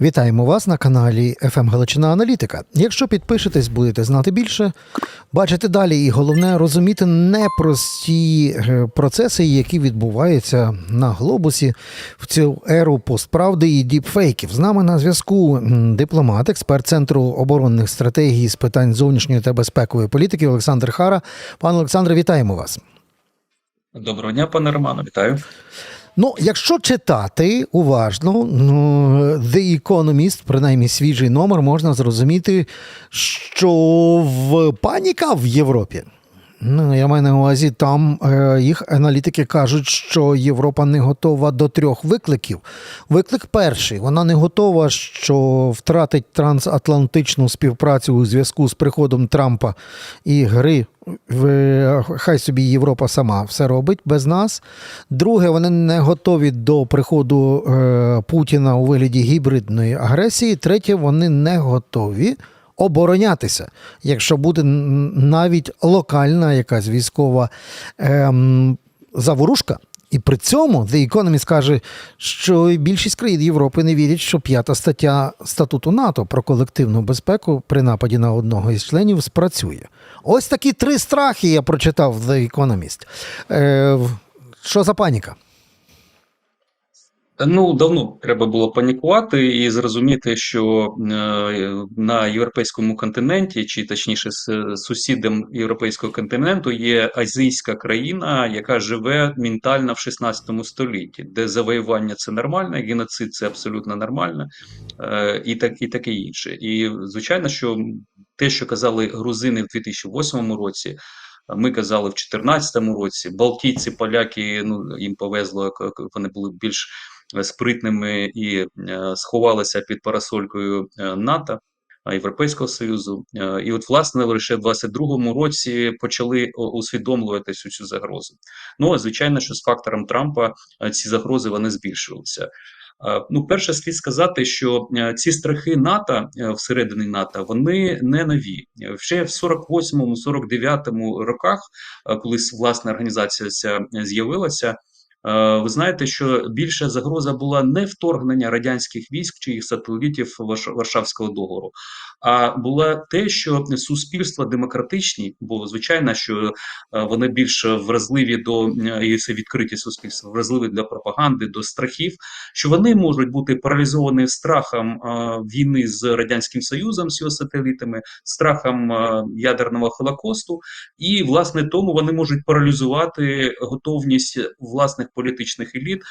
Вітаємо вас на каналі FM Галичина Аналітика. Якщо підпишетесь, будете знати більше, бачити далі, і головне розуміти непрості е, процеси, які відбуваються на глобусі в цю еру постправди і діпфейків. З нами на зв'язку дипломат, експерт центру оборонних стратегій з питань зовнішньої та безпекової політики Олександр Хара. Пане Олександре, вітаємо вас. Доброго дня, пане Романо, вітаю. Ну, якщо читати уважно, ну, The Economist, принаймні свіжий номер, можна зрозуміти, що в паніка в Європі. Ну, я маю на увазі, там е, їх аналітики кажуть, що Європа не готова до трьох викликів. Виклик перший: вона не готова, що втратить трансатлантичну співпрацю у зв'язку з приходом Трампа і гри. В, хай собі Європа сама все робить без нас. Друге, вони не готові до приходу е, Путіна у вигляді гібридної агресії. Третє, вони не готові оборонятися, якщо буде навіть локальна якась військова ем, заворушка. І при цьому The Economist каже, що більшість країн Європи не вірять, що п'ята стаття статуту НАТО про колективну безпеку при нападі на одного із членів спрацює. Ось такі три страхи я прочитав в The Economist. Е, що за паніка? Ну, давно треба було панікувати і зрозуміти, що е, на європейському континенті, чи точніше, з сусідом європейського континенту, є азійська країна, яка живе ментально в 16 столітті, де завоювання це нормально, геноцид це абсолютно нормально, е, і так і таке інше. І звичайно, що те, що казали грузини в 2008 році. Ми казали в 2014 році, Балтійці, поляки, ну їм повезло, вони були більш спритними і е, сховалися під парасолькою е, НАТО. Європейського союзу, Е, і от власне лише в 22-му році почали усвідомлювати цю цю загрозу. Ну звичайно, що з фактором Трампа ці загрози вони збільшилися. Е, Ну, перше, слід сказати, що ці страхи НАТО всередині НАТО вони не нові. Ще в 48-му, 49-му роках, коли власна організація ця з'явилася. Е, Ви знаєте, що більша загроза була не вторгнення радянських військ чи їх сателітів Варшавського договору, а була те, що суспільства демократичні, бо звичайно, що е, вони більш вразливі до е, і це відкриті суспільства, вразливі для пропаганди, до страхів, що вони можуть бути паралізовані страхом війни з радянським союзом з його сателітами, страхом ядерного холокосту, і власне тому вони можуть паралізувати готовність власних політичних еліт е,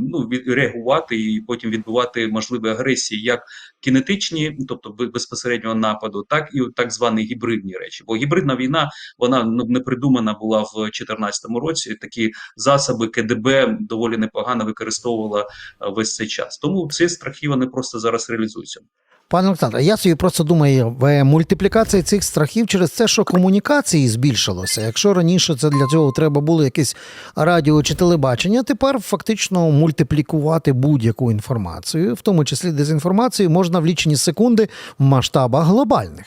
ну, реагувати і потім відбувати можливі агресії, як кінетичні, тобто бе- безпосереднього нападу, так і так звані гібридні речі. Бо гібридна війна вона ну, не придумана була в 2014 році. Такі засоби КДБ доволі непогано використовувала е, весь цей час. Тому ці страхи вони просто зараз реалізуються. Пане Олександре, я собі просто думаю, в мультиплікації цих страхів через те, що комунікації збільшилося. Якщо раніше це для цього треба було якесь радіо чи телебачення, тепер фактично мультиплікувати будь-яку інформацію, в тому числі дезінформацію, можна в лічені секунди в масштабах глобальних.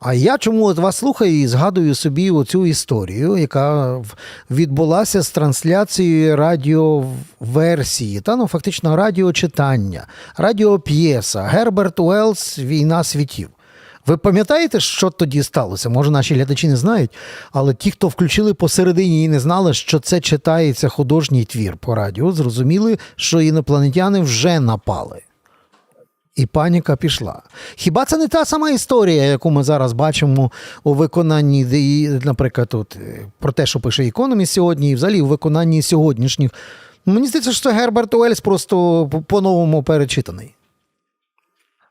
А я чому от вас слухаю і згадую собі оцю історію, яка відбулася з трансляцією радіоверсії, та ну фактично радіочитання, радіоп'єса Герберт Уеллс Війна світів. Ви пам'ятаєте, що тоді сталося? Може, наші глядачі не знають, але ті, хто включили посередині і не знали, що це читається художній твір по радіо, зрозуміли, що інопланетяни вже напали. І паніка пішла. Хіба це не та сама історія, яку ми зараз бачимо у виконанні, наприклад, от, е, про те, що пише Економіст сьогодні, і взагалі у виконанні сьогоднішніх. Мені здається, що Герберт Уельс просто по-новому перечитаний.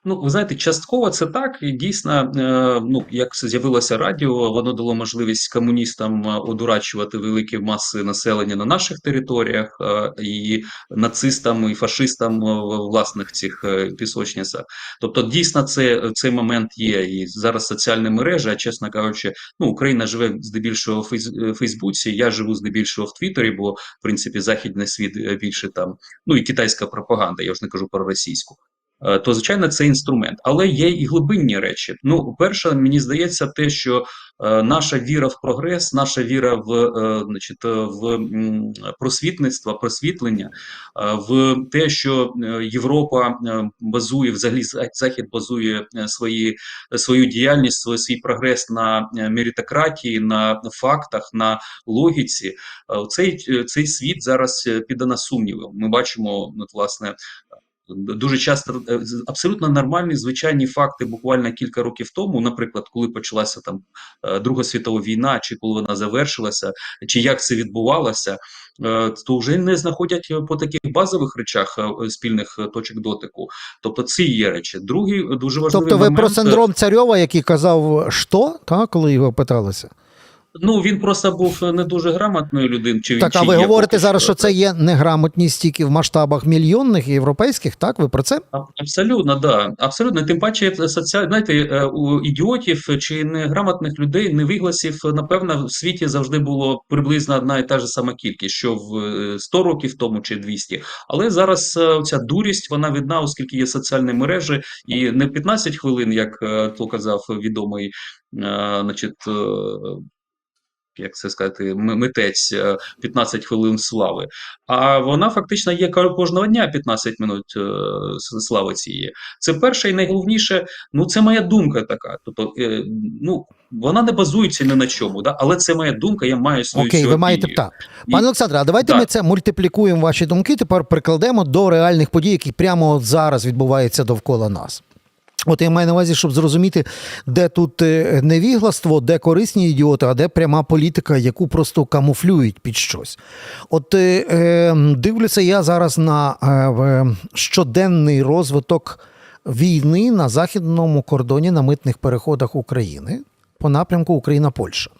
Ну, ви знаєте, частково це так, і дійсно, е, ну як з'явилося радіо, воно дало можливість комуністам е, одурачувати великі маси населення на наших територіях, е, і нацистам і фашистам в власних цих пісочницях. Тобто, дійсно, це цей момент є. І зараз соціальні мережі, а чесно кажучи, ну Україна живе здебільшого в Фейсбуці. Я живу здебільшого в Твіттері, бо в принципі західний світ більше там, ну і китайська пропаганда. Я вже не кажу про російську. Е, то звичайно це інструмент, але є і глибинні речі. Ну, перше, мені здається, те, що е, наша віра в прогрес, наша віра в, е, значить, в просвітництво, просвітлення, в те, що Європа базує взагалі Захід базує свої свою діяльність, свій, прогрес на меритократії, на фактах, на логіці. Цей, цей світ зараз піде на сумніви. Ми бачимо, от, власне. Дуже часто е, абсолютно нормальні звичайні факти. Буквально кілька років тому, наприклад, коли почалася там е, Друга світова війна, чи коли вона завершилася, чи як це відбувалося, е, то вже не знаходять по таких базових речах спільних точок дотику. Тобто, ці є речі. Другий дуже важливий Тобто ви момент, про синдром Царьова, який казав, що, та, коли його питалися? Ну він просто був не дуже грамотною людиною. Чи Так, чи а ви говорите зараз, що це є неграмотність тільки в масштабах мільйонних і європейських, так? Ви про це? Абсолютно, да. Абсолютно. Тим паче, соціаль... знаєте, е, у ідіотів чи неграмотних людей, невигласів, напевно, в світі завжди було приблизно одна і та ж сама кількість, що в е, 100 років тому чи 200. Але зараз е, ця дурість, вона видна, оскільки є соціальні мережі, і не 15 хвилин, як е, то казав відомий, е, значить, е, як це сказати, митець е, 15 хвилин слави. А вона фактично є кожного дня 15 минут е, слави цієї. Це перше і найголовніше. Ну це моя думка така. Тобто, е, ну вона не базується ні на чому, да? але це моя думка. Я маю свою Окей, ви маєте так. Пане Олександре, а давайте Так. ми це мультиплікуємо ваші думки. Тепер прикладемо до реальних подій, які прямо от зараз відбуваються довкола нас. От я маю на увазі, щоб зрозуміти, де тут е, невігластво, де корисні ідіоти, а де пряма політика, яку просто камуфлюють під щось. От е, е, дивлюся я зараз на е, щоденний розвиток війни на західному кордоні на митних переходах України по напрямку Україна-Польща.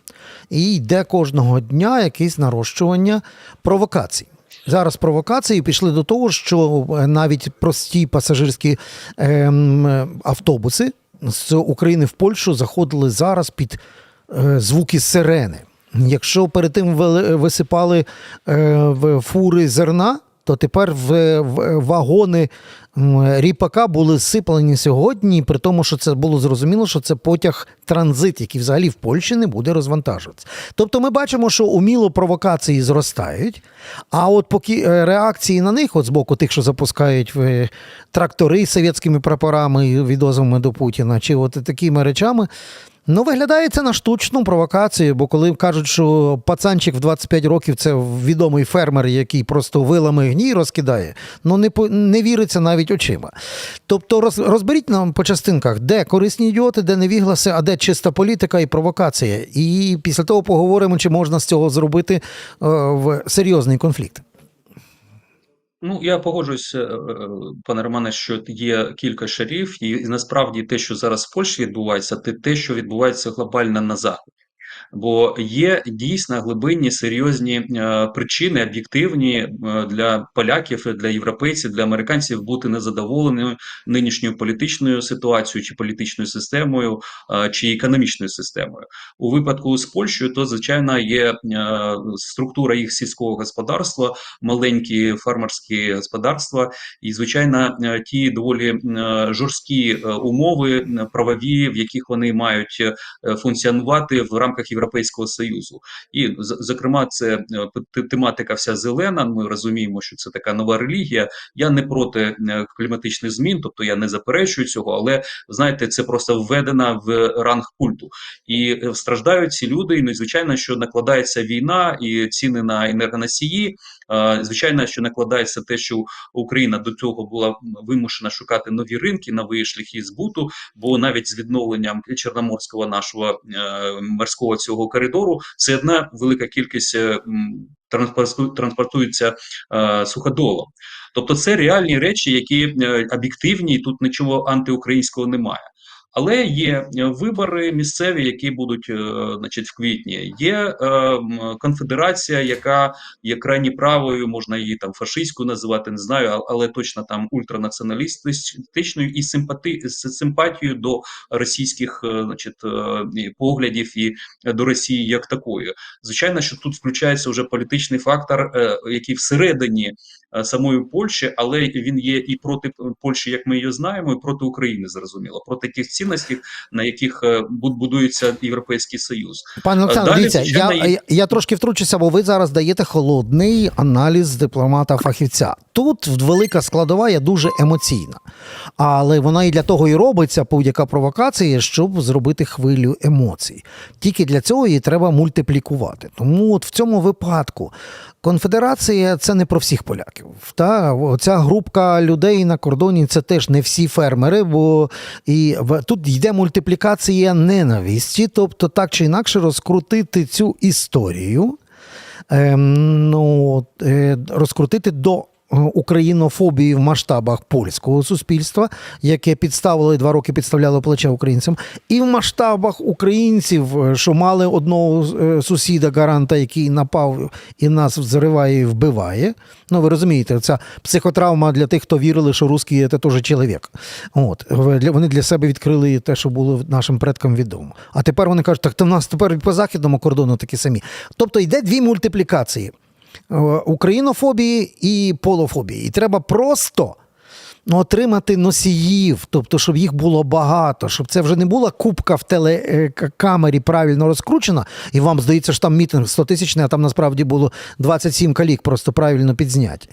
І йде кожного дня якесь нарощування провокацій. Зараз провокації пішли до того, що навіть прості пасажирські ем, автобуси з України в Польщу заходили зараз під е, звуки сирени. Якщо перед тим висипали е, фури зерна, то тепер в, вагони ріпака були сиплені сьогодні, при тому, що це було зрозуміло, що це потяг транзит, який взагалі в Польщі не буде розвантажуватися. Тобто ми бачимо, що уміло провокації зростають, а от поки е, реакції на них, от з боку тих, що запускають е, трактори з совєтськими прапорами відозвами до Путіна, чи от такими речами. Ну, виглядає це на штучну провокацію, бо коли кажуть, що пацанчик в 25 років це відомий фермер, який просто вилами гній розкидає, ну не, по- не віриться навіть очима. Тобто роз, розберіть нам по частинках, де корисні ідіоти, де невігласи, а де чиста політика і провокація. І після того поговоримо, чи можна з цього зробити е, в серйозний конфлікт. Ну, я погоджуюсь, е, е, пане Романе, що є кілька шарів, і, насправді те, що зараз в Польщі відбувається, це те, що відбувається глобально на заході. Бо є дійсно глибинні серйозні е, причини, об'єктивні е, для поляків, для європейців, для американців бути незадоволеними нинішньою політичною ситуацією, чи політичною системою, е, чи економічною системою. У випадку з Польщею, то звичайно є структура їх сільського господарства, маленькі фермерські господарства, і звичайно, ті доволі жорсткі умови правові, в яких вони мають функціонувати в рамках Європейського союзу, і зокрема, це е, тематика вся зелена. Ми розуміємо, що це така нова релігія. Я не проти е, кліматичних змін, тобто я не заперечую цього, але знаєте, це просто введена в ранг культу. І е, страждають ці люди. І ну, звичайно, що накладається війна і ціни на енергоносії. Звичайно, що накладається те, що Україна до цього була вимушена шукати нові ринки, нові шляхи збуту. Бо навіть з відновленням чорноморського нашого е, морського цього коридору, це одна велика кількість е, транспортується е, суходолом. Тобто, це реальні речі, які об'єктивні, і тут нічого антиукраїнського немає. Але є вибори місцеві, які будуть е, значить, в квітні. Є е, конфедерація, яка є крайні правою, можна її там фашистською називати, не знаю, але точно там ультранаціоналістичною і симпати симпатією до російських е, значить, е, поглядів і до Росії як такої. Звичайно, що тут включається вже політичний фактор, який всередині самої Польщі, але він є і проти Польщі, як ми її знаємо, і проти України, зрозуміло, проти тих цінностей, на яких е, будується Європейський Союз. Пане Олександр, Далі, дивіться, я, я, я трошки втручуся, бо ви зараз даєте холодний аналіз дипломата-фахівця. Тут велика складова є дуже емоційна, але вона і для того і робиться будь-яка провокація, щоб зробити хвилю емоцій. Тільки для цього її треба мультиплікувати. Тому от в цьому випадку конфедерація це не про всіх поляків. Та оця групка людей на кордоні це теж не всі фермери, бо і тут йде мультиплікація ненависті, тобто так чи інакше розкрутити цю історію, ем, ну, е, розкрутити до е, українофобії в масштабах польського суспільства, яке підставили два роки підставляло плече українцям, і в масштабах українців, е, що мали одного е, сусіда гаранта, який напав і нас взриває і вбиває. Ну, ви розумієте, ця психотравма для тих, хто вірили, що русський це теж чоловік. От вони для себе відкрили те, що було нашим предкам відомо. А тепер вони кажуть, так то в нас тепер по західному кордону такі самі. Тобто йде дві мультиплікації: українофобії і полофобії. І треба просто. ну, Отримати носіїв, тобто, щоб їх було багато, щоб це вже не була кубка в телекамері правильно розкручена, і вам здається, що там мітинг 100 тисячний, а там насправді було 27 калік просто правильно підзняті.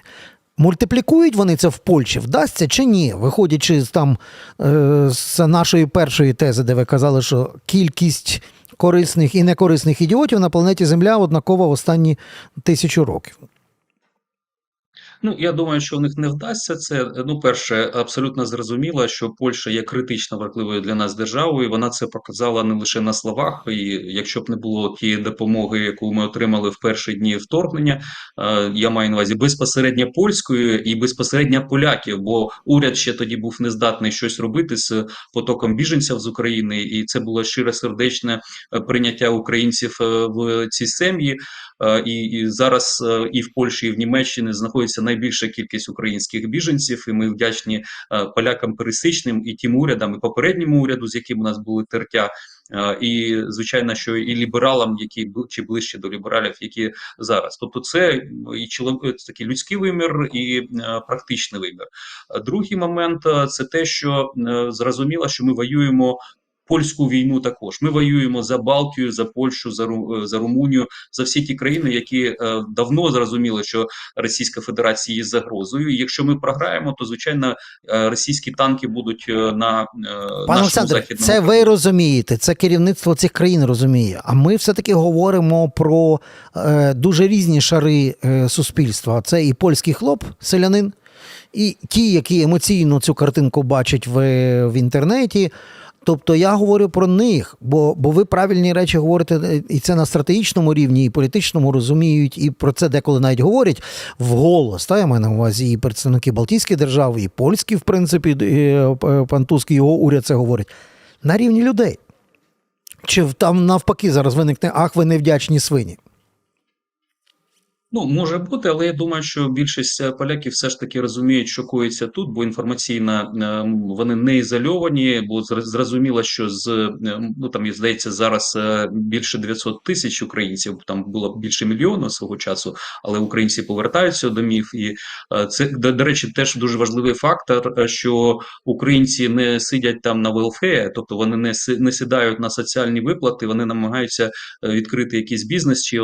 Мультиплікують вони це в Польщі, вдасться чи ні? Виходячи з там е, з нашої першої тези, де ви казали, що кількість корисних і некорисних ідіотів на планеті Земля однакова останні тисячу років. Ну я думаю, що у них не вдасться це. Ну, перше, абсолютно зрозуміло, що Польща є критично важливою для нас державою. Вона це показала не лише на словах. І якщо б не було тієї допомоги, яку ми отримали в перші дні вторгнення, е, я маю на увазі безпосередньо польською і безпосередньо поляків, бо уряд ще тоді був не здатний щось робити з потоком біженців з України, і це було щире сердечне е, прийняття українців е, в ці сім'ї. І, і зараз і в Польщі, і в Німеччині знаходиться найбільша кількість українських біженців, і ми вдячні е, полякам пересичним і тим урядам, і попередньому уряду, з яким у нас були тертя. е, І звичайно, що і лібералам, які чи ближче до лібералів, які зараз. Тобто, це і чоловік такий людський вимір, і е, практичний вимір. Е, Другий момент е, це те, що е, зрозуміло, що ми воюємо. Польську війну також ми воюємо за Балтію, за Польщу, за Ру- е, за Румунію, за всі ті країни, які е, давно зрозуміли, що Російська Федерація є загрозою. І якщо ми програємо, то звичайно е, російські танки будуть на е, Пане нашому Олександре, західному це ви розумієте, це керівництво цих країн розуміє. А ми все-таки говоримо про е, дуже різні шари е, суспільства. Це і польський хлоп, селянин, і ті, які емоційно цю картинку бачать в, в інтернеті. Тобто я говорю про них, бо, бо ви правильні речі говорите, е, і це на стратегічному рівні, і політичному розуміють, і про це деколи навіть говорять вголос. Та я маю на увазі і представники Балтійських держав, і польські, в принципі, і, е, пан Туск і його уряд це говорить. На рівні людей. Чи там навпаки зараз виникне ах, ви невдячні свині? Ну, може бути, але я думаю, що більшість е, поляків все ж таки розуміють, що коїться тут, бо інформаційно е, вони не ізольовані, бо зрозуміло, що з е, ну там здається зараз більше 900 тисяч українців. Там було більше мільйона свого часу, але українці повертаються до домів. І це до, речі, теж дуже важливий фактор, що українці не сидять там на велфеї, тобто вони не не сідають на соціальні виплати, вони намагаються відкрити якийсь бізнес чи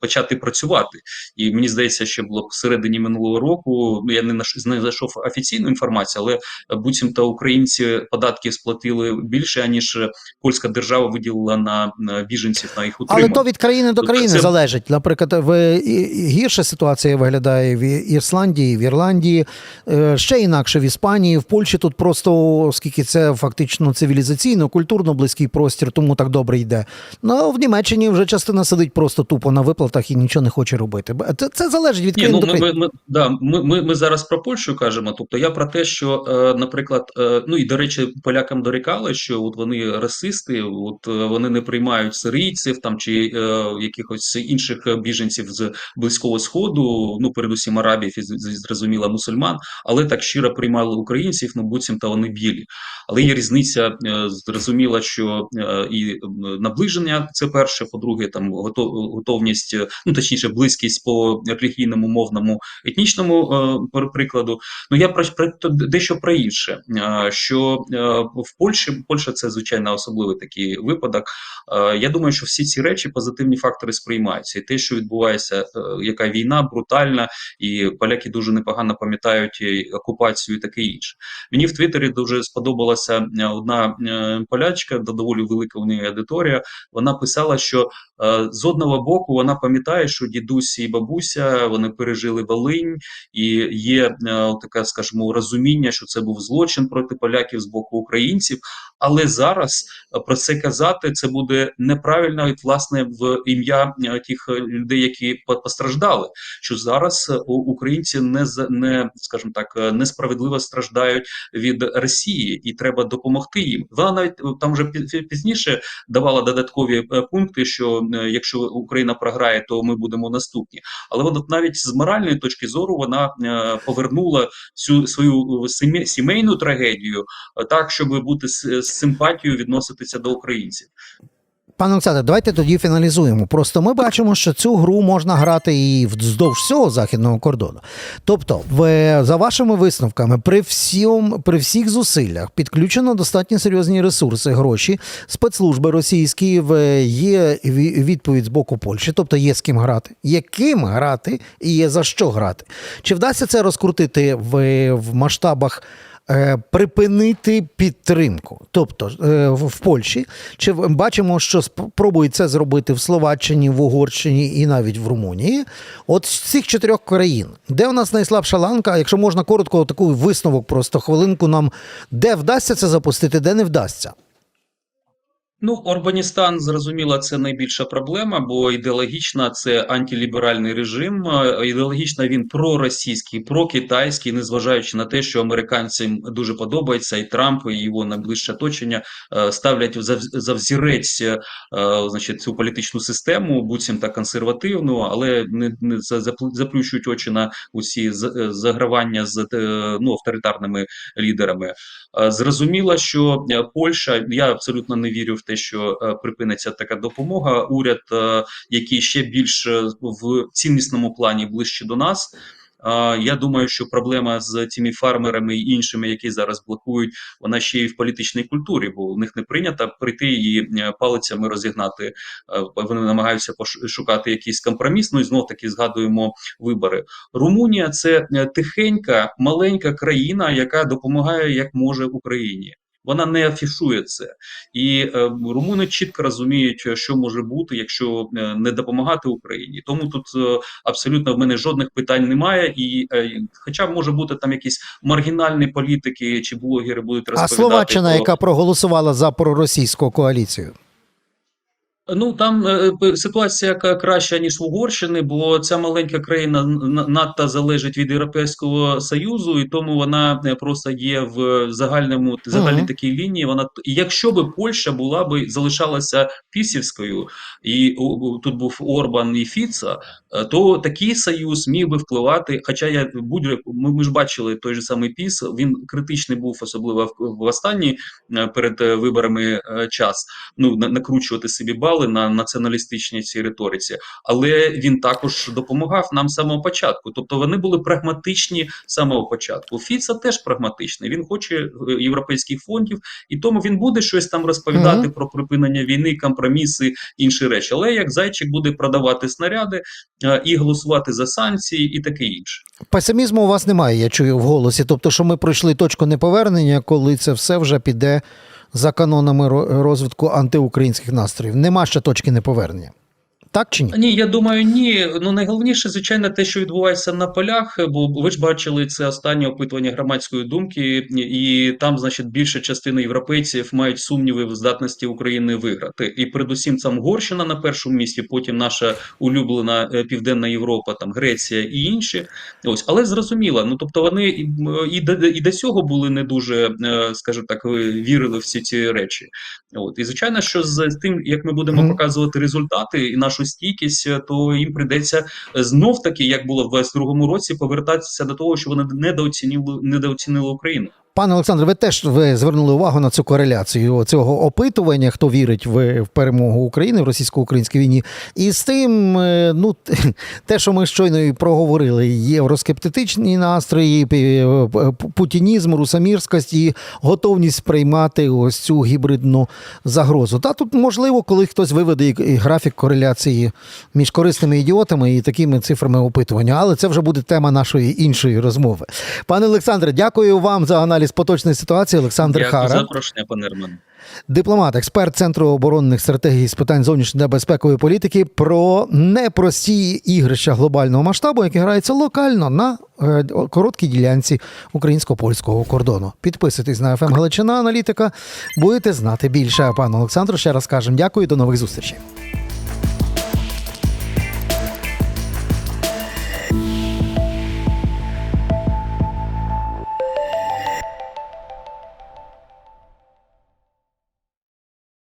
почати працювати. І мені здається, що було в середині минулого року. ну, Я не знайшов офіційну інформацію, але е, буцімто українці податки сплатили більше аніж е, польська держава виділила на, біженців на їх утримання. Але то від країни до Тобто країни це- залежить. Наприклад, в гірша ситуація виглядає в Ісландії, в Ірландії, е, ще інакше в Іспанії, в Польщі тут просто, оскільки це фактично цивілізаційно, культурно близький простір, тому так добре йде. Ну в Німеччині вже частина сидить просто тупо на виплатах і нічого не хоче робити. Це, це залежить від Ні, країни ну до ми, ми, ми, да, ми, ми, ми зараз про Польщу кажемо. Тобто я про те, що, е, наприклад, е, ну і до речі, полякам дорікали, що от вони расисти, от е, вони не приймають сирійців там чи е, якихось інших біженців з близького сходу, ну передусім арабів і зрозуміло мусульман, але так щиро приймали українців, ну буцімто вони білі. Але є різниця зрозуміла, що і наближення це перше. По-друге, там готовність, ну точніше, близькість по релігійному, мовному, етнічному е, прикладу. Ну я про, про дещо про інше. Е, Що е, в Польщі Польща це звичайно особливий такий випадок. Я думаю, що всі ці речі позитивні фактори сприймаються, і те, що відбувається, яка війна брутальна, і поляки дуже непогано пам'ятають окупацію, і таке інше. Мені в Твіттері дуже сподобалася одна полячка, доволі велика у неї аудиторія. Вона писала, що з одного боку вона пам'ятає, що дідусі і бабуся вони пережили Волинь, і є е, таке, скажімо, розуміння, що це був злочин проти поляків з боку українців. Але зараз е, про це казати це буде неправильно, і власне в ім'я е, тих е, людей, які по- постраждали. Що зараз українці не не скажімо так несправедливо страждають від Росії, і треба допомогти їм. Вона навіть там вже пі- пі- пізніше давала додаткові пункти, що якщо Україна програє, то ми будемо наступні. Але от навіть з моральної точки зору вона повернула всю свою сімейну трагедію так, щоб бути з, симпатією відноситися до українців. Пане Олександре, давайте тоді фіналізуємо. Просто ми бачимо, що цю гру можна грати і вздовж всього західного кордону. Тобто, в, за вашими висновками, при всім, при всіх зусиллях підключено достатньо серйозні ресурси, гроші, спецслужби російські, є відповідь з боку Польщі, тобто є з ким грати, є ким грати і є за що грати. Чи вдасться це розкрутити в, в масштабах? Е, Припинити підтримку, тобто е, в Польщі, чи бачимо, що спробують це зробити в Словаччині, в Угорщині і навіть в Румунії. От з цих чотирьох країн, де у нас найслабша ланка, якщо можна коротко, таку висновок, просто хвилинку нам, де вдасться це запустити, де не вдасться. Ну, Орбаністан, зрозуміло, це найбільша проблема, бо ідеологічно це антиліберальний режим. Ідеологічно він проросійський, прокитайський, незважаючи на те, що американцям дуже подобається, і Трамп, і його найближче оточення е, ставлять за, взірець е, значить, цю політичну систему, буцімто консервативну, але не, не за- заплющують очі на усі е, загравання з ну, авторитарними лідерами. Зрозуміло, що Польща, я абсолютно не вірю в те, що е, припиниться така допомога. Уряд, е, який ще більш е, в ціннісному плані ближче до нас. Я думаю, що проблема з цими фармерами і іншими, які зараз блокують, вона ще й в політичній культурі, бо у них не прийнято прийти і палицями розігнати. Вони намагаються шукати якийсь компроміс. Ну і знов таки згадуємо вибори. Румунія це тихенька, маленька країна, яка допомагає як може Україні. Вона не афішує це, і е, румуни чітко розуміють, е, що може бути, якщо е, не допомагати Україні. Тому тут е, абсолютно в мене жодних питань немає. І е, хоча може бути там якісь маргінальні політики чи блогери будуть А Словаччина, про... яка проголосувала за проросійську коаліцію. Ну там е, ситуація краща ніж в Угорщині, бо ця маленька країна надто залежить від Європейського союзу, і тому вона е, просто є в загальному загальній такій лінії. Вона якщо би Польща була би залишалася пісівською, і тут був Орбан і Фіца, е, то такий союз міг би впливати. Хоча я будь ми, ми ж бачили той же самий піс. Він критичний був, особливо в, в останні е, перед е, виборами е, час ну накручувати собі бали на націоналістичній цій риториці, але він також допомагав нам з самого початку. Тобто вони були прагматичні з самого початку. Фіца теж прагматичний. Він хоче е, європейських фондів, і тому він буде щось там розповідати Мгм. про припинення війни, компроміси, інші речі. Але як зайчик буде продавати снаряди е, і голосувати за санкції, і таке інше. Песимізму у вас немає, я чую в голосі. Тобто, що ми пройшли точку неповернення, коли це все вже піде за канонами ро- розвитку антиукраїнських настроїв. Нема ще точки неповернення. Так чи ні? Ні, я думаю, ні. Ну найголовніше, звичайно, те, що відбувається на полях, бо ви ж бачили це останнє опитування громадської думки, і там, значить, більша частина європейців мають сумніви в здатності України виграти. І передусім там Угорщина на першому місці, потім наша улюблена е, Південна Європа, там Греція і інші. Ось, але зрозуміло, ну тобто вони і, до, і до цього були не дуже, е, скажімо так, вірили в всі ці речі. От і звичайно, що з тим, як ми будемо Мгм. показувати результати і нашу стійкість, е, то їм прийдеться знов таки, як було в 22-му році, повертатися до того, що вони недооцінили недооцінили Україну. Пане Олександре, ви теж ви звернули увагу на цю кореляцію цього опитування, хто вірить в, перемогу України в російсько-українській війні, і з тим, е, ну те, що ми щойно і проговорили, євроскептичні настрої, пі- п- путінізм, русамірськість і готовність приймати ось цю гібридну загрозу. Та тут можливо, коли хтось виведе графік кореляції між корисними ідіотами і такими цифрами опитування, але це вже буде тема нашої іншої розмови. Пане Олександре, дякую вам за аналіз поточної ситуації. Олександр Дякую Хара, запрошення, пане Романе. дипломат, експерт Центру оборонних стратегій з питань зовнішньої та безпекової політики, про непрості ігрища глобального масштабу, які граються локально на е, короткій ділянці українсько-польського кордону. Підписуйтесь на ФМ Галичина Аналітика, будете знати більше. А пану Олександру ще раз кажемо дякую до нових зустрічей.